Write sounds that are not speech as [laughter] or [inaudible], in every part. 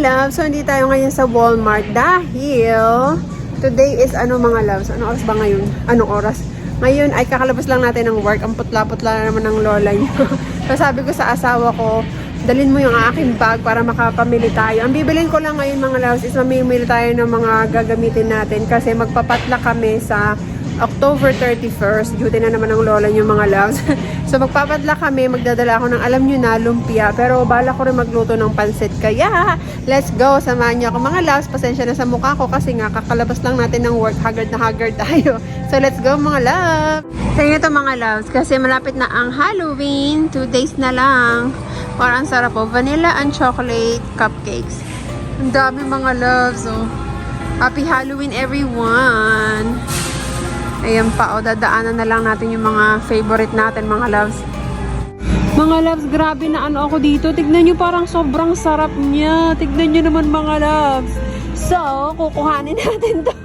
Loves! So, hindi tayo ngayon sa Walmart dahil today is ano mga loves? Ano oras ba ngayon? Anong oras? Ngayon ay kakalabas lang natin ng work. Ang putla-putla na naman ng lola niyo. [laughs] so, sabi ko sa asawa ko, dalin mo yung aking bag para makapamili tayo. Ang bibilin ko lang ngayon mga loves is mamimili tayo ng mga gagamitin natin kasi magpapatla kami sa October 31st, duty na naman ng lola niyo mga loves. [laughs] so magpapadla kami, magdadala ako ng alam niyo na lumpia. Pero bala ko rin magluto ng pansit. Kaya, let's go. Samahan niyo ako mga loves. Pasensya na sa mukha ko kasi nga kakalabas lang natin ng work. Haggard na haggard tayo. [laughs] So let's go mga loves. Sa inyo to mga loves kasi malapit na ang Halloween. Two days na lang. Parang sarap po. Vanilla and chocolate cupcakes. Ang dami mga loves. Oh. Happy Halloween everyone! Ayan pa, o dadaanan na lang natin yung mga favorite natin, mga loves. Mga loves, grabe na ano ako dito. Tignan nyo parang sobrang sarap niya. Tignan nyo naman mga loves. So, kukuhanin [laughs] natin to.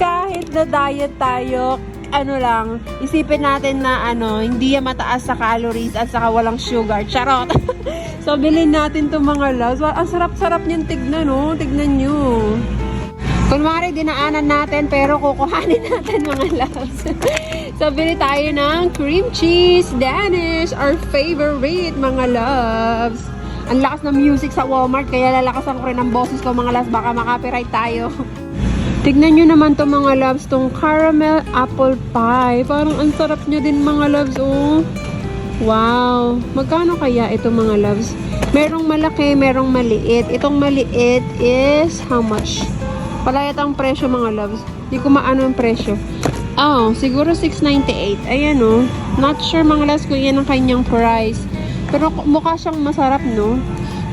Kahit na diet tayo, ano lang, isipin natin na ano, hindi yan mataas sa calories at saka walang sugar. Charot! [laughs] so, bilhin natin to mga loves. Ang sarap-sarap niyan tignan, no? Tignan nyo. Kunwari, dinaanan natin, pero kukuhanin [laughs] natin mga loves. [laughs] so, bili tayo ng cream cheese Danish, our favorite mga loves. Ang lakas ng music sa Walmart, kaya lalakasan ko rin ang boses ko mga loves, baka makapiright tayo. [laughs] Tignan nyo naman to mga loves, tong caramel apple pie. Parang ang sarap niya din mga loves, oh. Wow! Magkano kaya ito mga loves? Merong malaki, merong maliit. Itong maliit is how much? Palayat ang presyo mga loves. Hindi ko maano ang presyo. Oh, siguro 6.98. Ayan oh. Not sure mga loves kung yan ang kanyang price. Pero mukha siyang masarap no.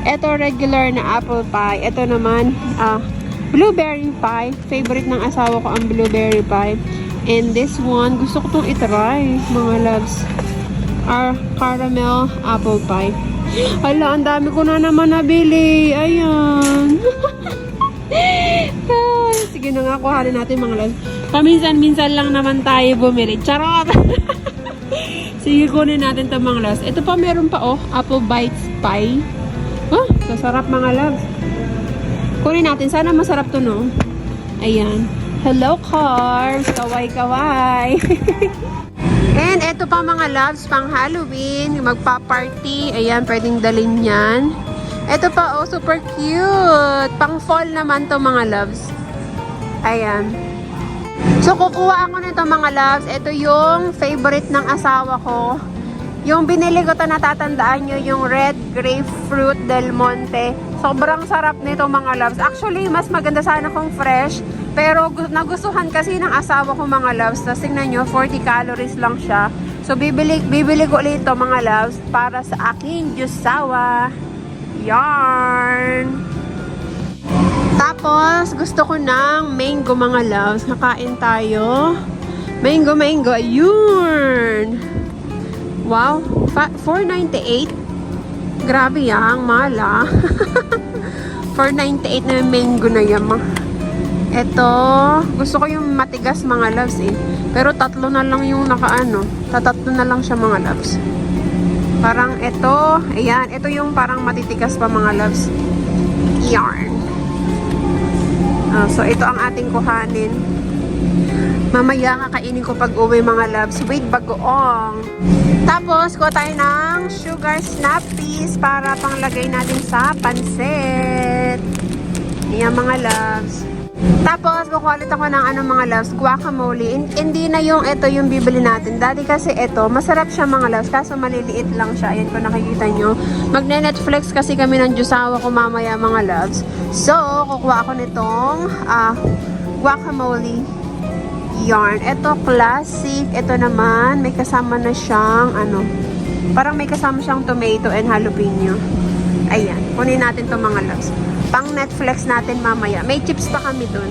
Ito regular na apple pie. Ito naman, ah, blueberry pie. Favorite ng asawa ko ang blueberry pie. And this one, gusto ko itong itry, mga loves. Our caramel apple pie. Hala, ang dami ko na naman nabili. Ayan. [laughs] Ay, sige na nga, kuhanin natin mga loves. Paminsan-minsan lang naman tayo bumili. Charot! [laughs] sige, kunin natin ito mga loves. Ito pa, meron pa oh. Apple Bites Pie. Oh, sasarap mga loves. Kunin natin. Sana masarap to, no? Ayan. Hello, carbs! Kaway-kaway! [laughs] And ito pa mga loves, pang Halloween, magpa-party. Ayan, pwedeng dalhin yan. Ito pa, oh, super cute. Pang fall naman to mga loves. Ayan. So, kukuha ako nito mga loves. Ito yung favorite ng asawa ko. Yung binili ko to natatandaan nyo, yung red grapefruit del Monte. Sobrang sarap nito mga loves. Actually, mas maganda sana kung fresh. Pero gu- nagustuhan kasi ng asawa ko mga loves. Tapos tingnan nyo, 40 calories lang siya. So, bibili, bibili ko ulit ito mga loves para sa aking jusawa. Yarn! Tapos, gusto ko ng mango mga loves. Kakain tayo. Mango, mango. Ayun! Wow! Fa- 498. Grabe yang, mala. [laughs] 498 na yung mango na yan. Ito, gusto ko yung matigas mga loves eh. Pero tatlo na lang yung nakaano. Tatatlo na lang siya mga loves. Parang ito, ayan, ito yung parang matitigas pa mga loves. Yarn. Ah, so, ito ang ating kuhanin. Mamaya kakainin ko pag uwi mga loves with bagoong. Tapos, kuha tayo ng sugar snappies para panglagay natin sa pansit. Ayan mga loves. Tapos, kukuha ako ng ano mga loves, guacamole. Hin- Hindi na yung ito yung bibili natin. Dati kasi ito, masarap siya mga loves, kaso maliliit lang siya. Ayan kung nakikita nyo. Magne-Netflix kasi kami ng Diyosawa ko mamaya mga loves. So, kukuha ako nitong ah, guacamole yarn. Ito classic. Ito naman, may kasama na siyang ano, parang may kasama siyang tomato and jalapeno. Ayan, kunin natin to mga loves. Pang Netflix natin mamaya. May chips pa kami dun.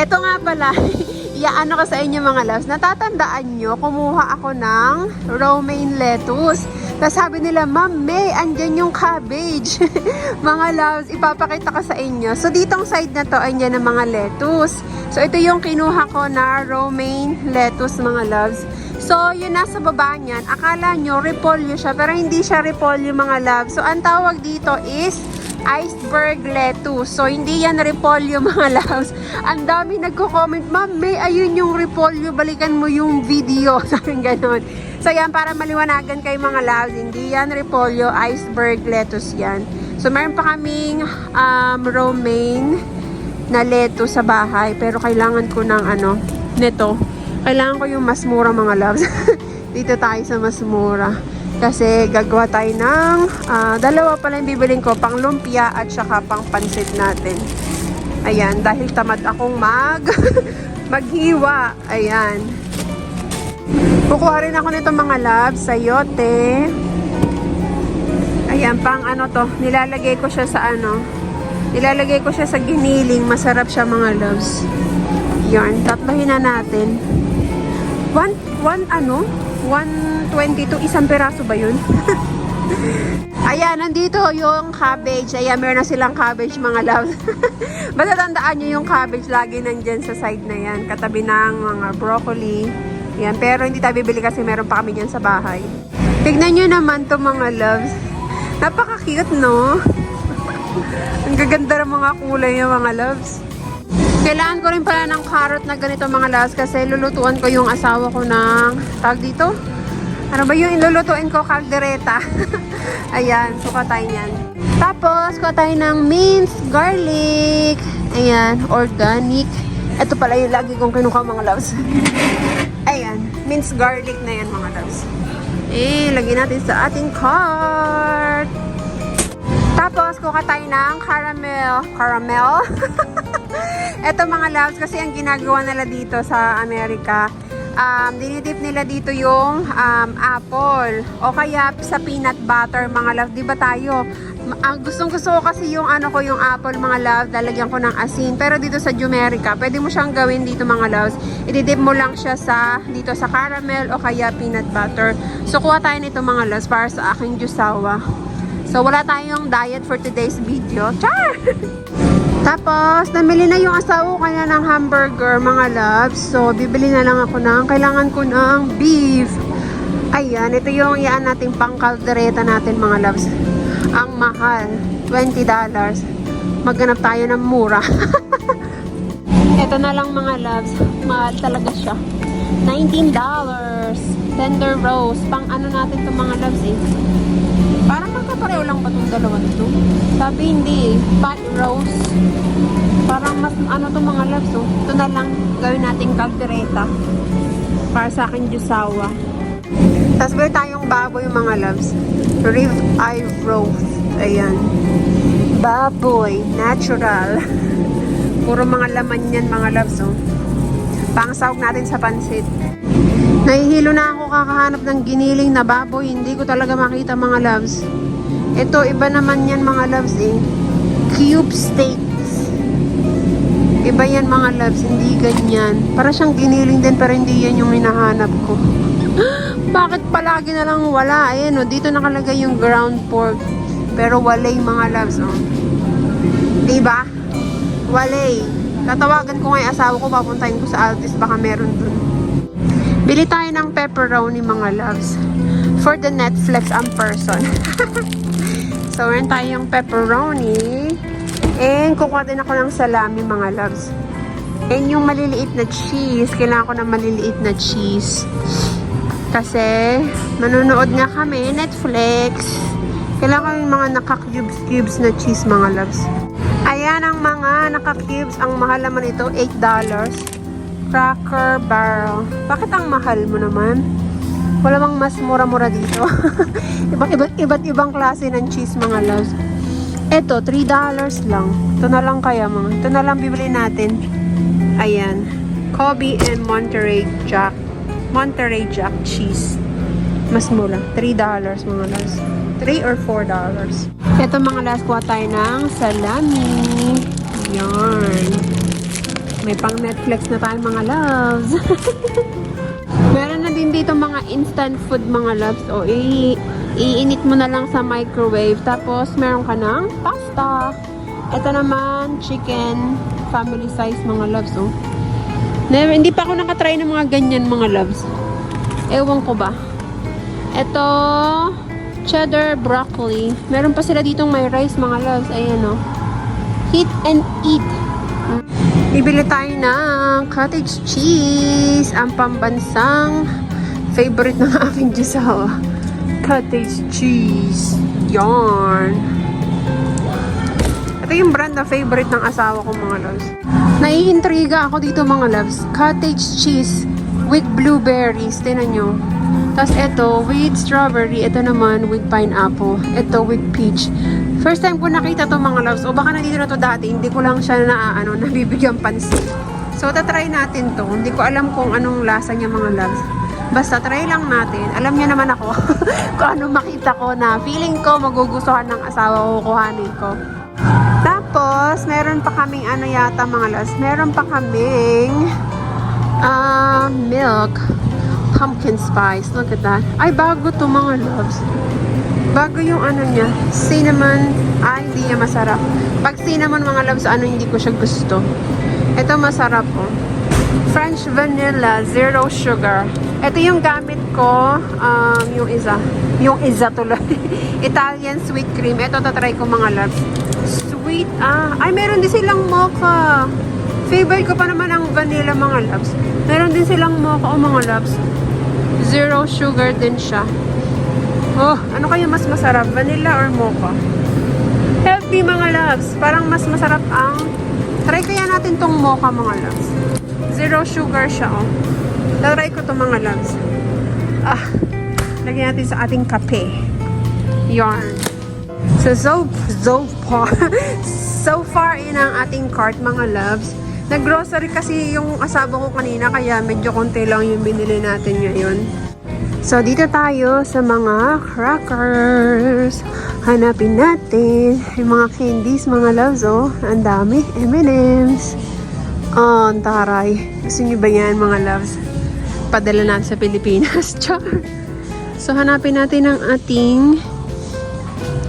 Ito nga pala, [laughs] iaano ko sa inyo mga loves, natatandaan nyo, kumuha ako ng romaine lettuce. Tapos sabi nila, Ma'am May, andyan yung cabbage. [laughs] mga loves, ipapakita ko sa inyo. So, ditong side na to, andyan ang mga lettuce. So, ito yung kinuha ko na romaine lettuce, mga loves. So, So, yun nasa baba niyan. Akala nyo, repolyo siya, pero hindi siya repolyo mga love. So, ang tawag dito is iceberg lettuce. So, hindi yan repolyo [laughs] mga loves. Ang dami nagko-comment, Ma'am, may ayun yung repolyo, balikan mo yung video. [laughs] Sabi ganon. So, yan, para maliwanagan kay mga loves, hindi yan repolyo, iceberg lettuce yan. So, meron pa kaming um, romaine na lettuce sa bahay, pero kailangan ko ng ano, nito. Kailangan ko yung mas mura mga loves. [laughs] Dito tayo sa mas mura. Kasi gagawa tayo ng ah, dalawa pala yung bibiling ko, pang lumpia at saka pang pansit natin. Ayan, dahil tamad akong mag [laughs] maghiwa. Ayan. Kukuha rin ako nito mga loves, sayote. Ayan, pang ano to, nilalagay ko siya sa ano, nilalagay ko siya sa giniling, masarap siya mga loves. Yarn, tatlohin na natin. One, one ano? 122, isang peraso ba yun? [laughs] Ayan, nandito yung cabbage. Ayan, meron na silang cabbage mga loves. [laughs] Basta tandaan nyo yung cabbage lagi nandyan sa side na yan. Katabi ng mga broccoli. Yan, pero hindi tayo bibili kasi meron pa kami dyan sa bahay. Tignan nyo naman to mga loves. Napaka-cute, no? [laughs] Ang gaganda ng mga kulay ng mga loves. Kailangan ko rin pala ng carrot na ganito mga loves kasi lulutuan ko yung asawa ko ng tag dito. Ano ba yung ilulutuin ko? Caldereta. [laughs] Ayan, suka tayo niyan. Tapos, kuha tayo ng minced garlic. Ayan, organic. Ito pala yung lagi kong kinuha mga loves. [laughs] Ayan, minced garlic na yan mga loves. Eh, lagyan natin sa ating cart. Tapos, kuha tayo ng caramel. Caramel? [laughs] Ito mga loves, kasi ang ginagawa nila dito sa Amerika, um, dinidip nila dito yung um, apple. O kaya sa peanut butter, mga loves. Di ba tayo? Ang gustong gusto ko kasi yung ano ko, yung apple, mga loves, lalagyan ko ng asin. Pero dito sa Jumerica, pwede mo siyang gawin dito mga loves. Ididip mo lang siya sa, dito sa caramel o kaya peanut butter. So, kuha tayo nito mga loves para sa aking jusawa. So, wala tayong diet for today's video. Char! [laughs] Tapos, namili na yung asawa ko kanya ng hamburger, mga loves. So, bibili na lang ako ng, kailangan ko ng beef. Ayan, ito yung iyan nating pangkaldereta natin, mga loves. Ang mahal, $20. Magganap tayo ng mura. [laughs] ito na lang, mga loves. Mahal talaga siya. $19. Tender roast. Pang ano natin to mga loves eh. Parang magkapareho lang ba itong dalawa nito? Sabi hindi eh. Pot roast. Parang mas ano to mga loves oh. Ito na lang gawin nating caldereta. Para sa akin jusawa. Tapos meron tayong baboy mga loves. Rib eye roast. Ayan. Baboy. Natural. [laughs] Puro mga laman yan mga loves oh. Pangsawag natin sa pansit. Nahihilo na ako kakahanap ng giniling na baboy. Hindi ko talaga makita mga loves. Ito, iba naman yan mga loves eh. Cube steaks. Iba yan mga loves, hindi ganyan. Para siyang giniling din pero hindi yan yung hinahanap ko. [gasps] Bakit palagi na lang wala? Ayan o, dito nakalagay yung ground pork. Pero walay mga loves oh. Diba? Walay. Tatawagan ko nga yung asawa ko, papuntahin ko sa Altis, baka meron dun. Bili tayo ng pepperoni mga loves. For the Netflix ang person. [laughs] so, meron tayong pepperoni. And kukuha din ako ng salami mga loves. And yung maliliit na cheese. Kailangan ko ng maliliit na cheese. Kasi, manonood nga kami, Netflix. Kailangan ko yung mga naka-cubes-cubes na cheese mga loves. Ayan ang mga naka-cubes. Ang mahal naman ito, $8. Cracker Barrel. Bakit ang mahal mo naman? Wala bang mas mura-mura dito? [laughs] iba't, iba't, iba't ibang klase ng cheese mga loves. Ito, $3 lang. Ito na lang kaya mga. Ito na lang bibili natin. Ayan. Kobe and Monterey Jack. Monterey Jack cheese. Mas mura. $3 mga loves. 3 or $4. Ito mga last kuha tayo ng salami. Yarn. May pang Netflix na tayo mga loves. [laughs] Meron na din dito mga instant food mga loves. O, iinit mo na lang sa microwave. Tapos, meron ka ng pasta. Ito naman, chicken. Family size mga loves. Oh. Never, hindi pa ako nakatry ng mga ganyan mga loves. Ewan ko ba. Ito, cheddar broccoli. Meron pa sila ditong may rice, mga loves. Ayan, oh. Eat and eat. Mm. Bibili tayo ng cottage cheese. Ang pambansang favorite ng [laughs] aking Giselle. Cottage cheese. Yarn. Ito yung brand na favorite ng asawa ko mga loves. Naiintriga ako dito mga loves. Cottage cheese with blueberries. Tinan nyo. Tapos ito with strawberry. Ito naman with pineapple. Ito with peach. First time ko nakita to mga loves. O baka nandito na to dati. Hindi ko lang siya na ano, [laughs] nabibigyan pansin. So, tatry natin to. Hindi ko alam kung anong lasa niya mga loves. Basta try lang natin. Alam niya naman ako [laughs] kung ano makita ko na feeling ko magugustuhan ng asawa ko kuhanin ko. Tapos, meron pa kaming ano yata mga loves. Meron pa kaming ah milk pumpkin spice. Look at that. Ay, bago to mga loves. Bago yung ano niya, cinnamon, ay hindi niya masarap. Pag cinnamon mga loves, ano hindi ko siya gusto. Ito masarap oh. French vanilla, zero sugar. Ito yung gamit ko, um, yung isa. Yung isa tuloy. [laughs] Italian sweet cream. Ito tatry ko mga loves. Sweet, ah, ay meron din silang mocha. Favorite ko pa naman ang vanilla mga loves. Meron din silang mocha o mga loves. Zero sugar din siya. Oh, ano kaya mas masarap? Vanilla or mocha? Healthy mga loves. Parang mas masarap ang... Try kaya natin tong mocha mga loves. Zero sugar siya oh. Try ko to mga loves. Ah, lagyan natin sa ating kape. Yarn. So, so, so far, [laughs] so far in ang ating cart mga loves. Nag-grocery kasi yung asawa ko kanina kaya medyo konti lang yung binili natin ngayon. So, dito tayo sa mga crackers. Hanapin natin yung mga candies, mga loves, oh. Ang dami. M&M's. Oh, ang taray. Gusto niyo ba yan, mga loves? Padala natin sa Pilipinas. [laughs] Char. So, hanapin natin ang ating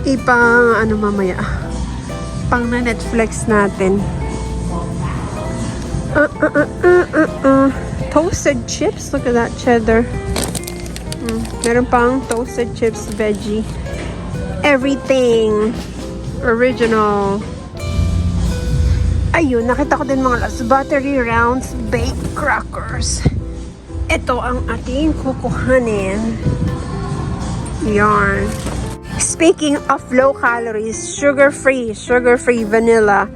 ipang, ano mamaya, pang na Netflix natin. Uh, uh, uh, uh, uh, uh. Toasted chips. Look at that cheddar. Meron pang toasted chips, veggie. Everything. Original. Ayun, nakita ko din mga las buttery rounds baked crackers. Ito ang ating kukuhanin. Yarn. Speaking of low calories, sugar-free, sugar-free vanilla,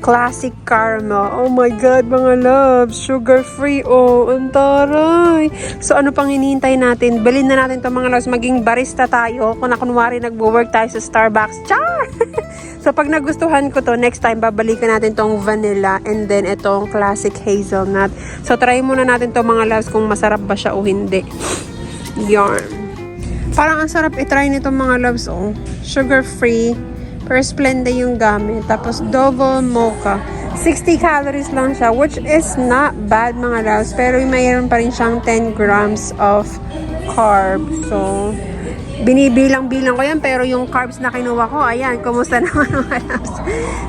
classic caramel. Oh my God, mga loves, sugar-free. Oh, ang taray. So, ano pang hinihintay natin? Bilhin na natin to mga loves. Maging barista tayo. Kung na kunwari nagwo-work tayo sa Starbucks. Char! [laughs] so, pag nagustuhan ko to, next time, babalikan natin tong vanilla and then itong classic hazelnut. So, try muna natin to mga loves kung masarap ba siya o hindi. Yarn. Parang ang sarap itry nito mga loves, oh. Sugar-free. Pero Splenda yung gamit. Tapos double mocha. 60 calories lang siya, which is not bad mga loves. Pero mayroon pa rin siyang 10 grams of carbs. So, binibilang-bilang ko yan. Pero yung carbs na kinuha ko, ayan, kumusta [laughs] naman mga loves.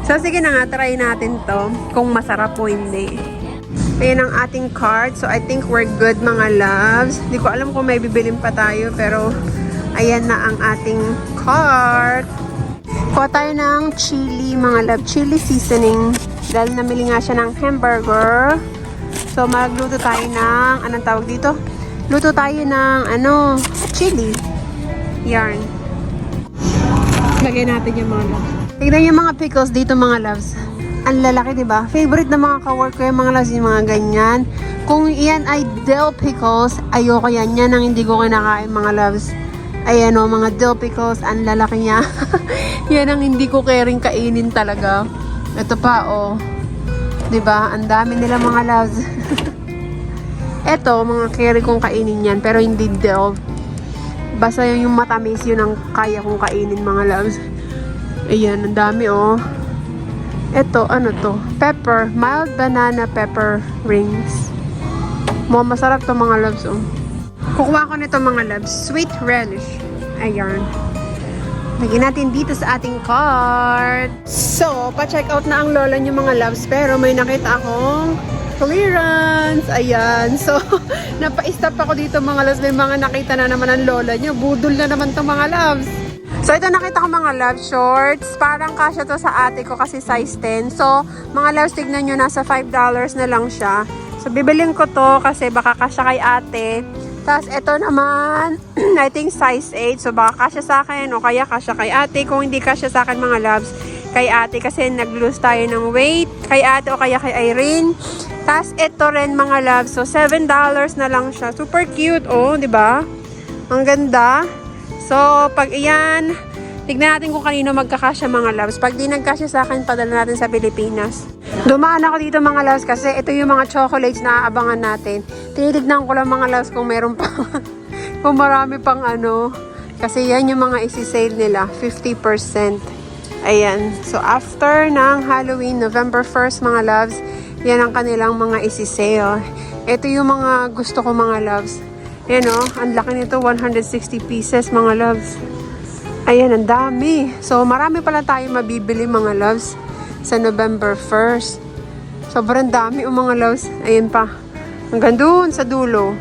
So, sige na nga, try natin to. Kung masarap o hindi. Ayan ang ating cart. So, I think we're good mga loves. Hindi ko alam kung may bibilin pa tayo. Pero, ayan na ang ating cart. Kuha tayo ng chili, mga love. Chili seasoning. Dahil namili nga siya ng hamburger. So, magluto tayo ng, anong tawag dito? Luto tayo ng, ano, chili. Yarn. Lagay natin yung mga loves. Tignan yung mga pickles dito, mga loves. Ang lalaki, di ba? Favorite na mga kawork ko yung mga loves, yung mga ganyan. Kung iyan ay dill pickles, ayoko yan. Yan ang hindi ko kinakain, mga loves. Ayan o, mga pickles, ang lalaki niya. [laughs] yan ang hindi ko caring kainin talaga. Ito pa. 'Di ba? Ang dami nila mga loves. [laughs] Ito, mga carry kong kainin yan, pero hindi dill. Basta yung, yung matamis, yun ang kaya kong kainin, mga loves. Ayan, ang dami, oh. Ito, ano to? Pepper. Mild banana pepper rings. Mga masarap to mga loves, oh. Kukuha ko nito mga loves. Sweet relish. Ayan. Lagyan natin dito sa ating cart. So, pa-check out na ang lola niyo mga loves. Pero may nakita akong clearance. Ayan. So, [laughs] napa-stop ako dito mga loves. May mga nakita na naman ang lola nyo. Budol na naman to mga loves. So, ito nakita ko mga love shorts. Parang kasya to sa ate ko kasi size 10. So, mga loves, tignan nyo, nasa $5 na lang siya. So, bibilin ko to kasi baka kasya kay ate. Tapos, ito naman, [clears throat] I think size 8. So, baka kasya sa akin o kaya kasya kay ate. Kung hindi kasya sa akin mga loves, kay ate kasi nag-lose tayo ng weight. Kay ate o kaya kay Irene. Tapos, ito rin mga loves. So, $7 na lang siya. Super cute, oh, di ba? Ang ganda. So, pag iyan, tignan natin kung kanino magkakasya mga loves. Pag di nagkasya sa akin, padala natin sa Pilipinas. Dumaan ako dito mga loves kasi ito yung mga chocolates na aabangan natin. Tinitignan ko lang mga loves kung meron pa. [laughs] kung marami pang ano. Kasi yan yung mga isi-sale nila. 50%. Ayan. So, after ng Halloween, November 1st mga loves, yan ang kanilang mga isi-sale. Ito yung mga gusto ko mga loves. Ayan o, ang laki nito, 160 pieces mga loves. Ayan, ang dami. So, marami pala tayo mabibili mga loves sa November 1st. Sobrang dami o mga loves. Ayan pa. Hanggang doon sa dulo.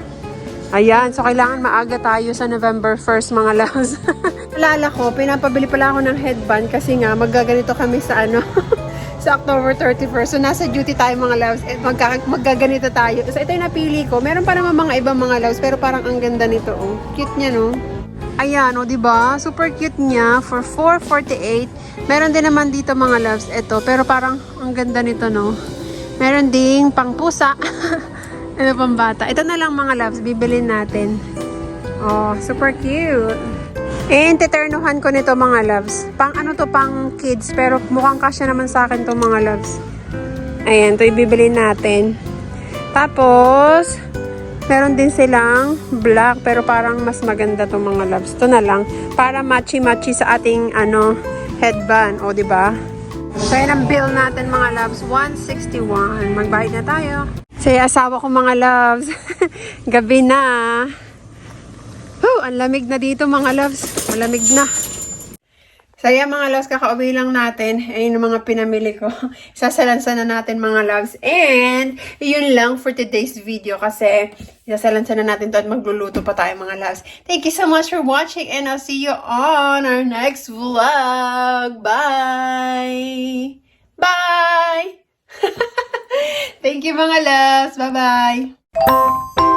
Ayan, so kailangan maaga tayo sa November 1st mga loves. [laughs] Alala ko, pinapabili pala ako ng headband kasi nga magaganito kami sa ano, [laughs] sa October 31st. So nasa duty tayo mga loves. Eh, magka, maggaganito tayo. So ito yung napili ko. Meron pa naman mga ibang mga loves pero parang ang ganda nito. Oh. Cute niya no. Ayan, o, di ba? Super cute niya for 448. Meron din naman dito mga loves ito, pero parang ang ganda nito, no? Meron ding pang pusa. [laughs] ano pang bata? Ito na lang mga loves, bibilin natin. Oh, super cute. And teternuhan ko nito mga loves. Pang ano to, pang kids, pero mukhang kasya naman sa akin to mga loves. Ayan, ito ibibili natin. Tapos, meron din silang black, pero parang mas maganda tong mga loves. Ito na lang, para matchy-matchy sa ating ano, headband. O, di ba? So, ang bill natin mga loves, 161. Magbayad na tayo. So, yung asawa ko mga loves, [laughs] gabi na. Whew, ang lamig na dito mga loves. Malamig na. So, mga loves, kakauwi lang natin. Ayun yung mga pinamili ko. [laughs] Sasalansa na natin mga loves. And, yun lang for today's video kasi sasalansa na natin to at magluluto pa tayo mga loves. Thank you so much for watching and I'll see you on our next vlog. Bye! Bye! [laughs] Thank you mga loves. Bye-bye!